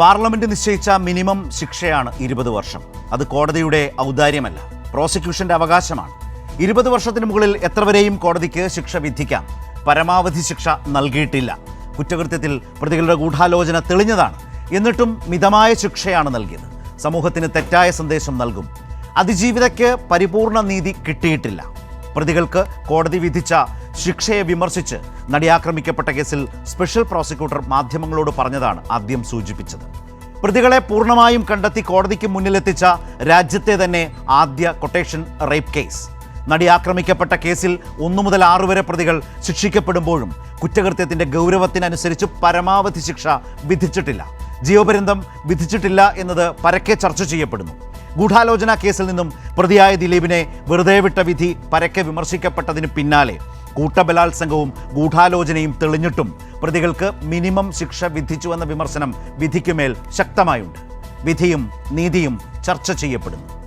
Parliament നിശ്ചയിച്ച minimum ശിക്ഷയാണ് ഇരുപത് വർഷം. അത് കോടതിയുടെ ഔദാര്യമല്ല പ്രോസിക്യൂഷന്റെ അവകാശമാണ്. ഇരുപത് വർഷത്തിന് മുകളിൽ എത്ര വരെയും കോടതിക്ക് ശിക്ഷ വിധിക്കാം? പരമാവധി ശിക്ഷ നൽകിയിട്ടില്ല. കുറ്റകൃത്യത്തിൽ പ്രതികളുടെ ഗൂഢാലോചന തെളിഞ്ഞതാണ്. എന്നിട്ടും മിതമായ ശിക്ഷയാണ് നൽകിയത്. സമൂഹത്തിന് തെറ്റായ സന്ദേശം നൽകും. അതിജീവിതയ്ക്ക് പരിപൂർണ നീതി കിട്ടിയിട്ടില്ല. പ്രതികൾക്ക് കോടതി വിധിച്ച ശിക്ഷയെ വിമർശിച്ച് നടി ആക്രമിക്കപ്പെട്ട കേസിൽ സ്പെഷ്യൽ പ്രോസിക്യൂട്ടർ മാധ്യമങ്ങളോട് പറഞ്ഞതാണ് ആദ്യം സൂചിപ്പിച്ചത്. പ്രതികളെ പൂർണമായും കണ്ടെത്തി കോടതിക്ക് മുന്നിലെത്തിച്ച രാജ്യത്തെ തന്നെ ആദ്യ കൊട്ടേഷൻ റേപ്പ് കേസ്. നടി ആക്രമിക്കപ്പെട്ട കേസിൽ ഒന്നു മുതൽ ആറു വരെ പ്രതികൾ ശിക്ഷിക്കപ്പെടുമ്പോഴും കുറ്റകൃത്യത്തിന്റെ ഗൗരവത്തിനനുസരിച്ച് പരമാവധി ശിക്ഷ വിധിച്ചിട്ടില്ല. ജീവപര്യന്തം വിധിച്ചിട്ടില്ല എന്നത് പരക്കെ ചർച്ച ചെയ്യപ്പെടുന്നു. ഗൂഢാലോചന കേസിൽ നിന്നും പ്രതിയായ ദിലീപിനെ വെറുതെ വിട്ട വിധി പരക്കെ വിമർശിക്കപ്പെട്ടതിന് പിന്നാലെ കൂട്ടബലാത്സംഗവും ഗൂഢാലോചനയും തെളിഞ്ഞിട്ടും പ്രതികൾക്ക് മിനിമം ശിക്ഷ വിധിച്ചുവെന്ന വിമർശനം വിധിക്കുമേൽ ശക്തമായുണ്ട്. വിധിയും നീതിയും ചർച്ച ചെയ്യപ്പെടുന്നു.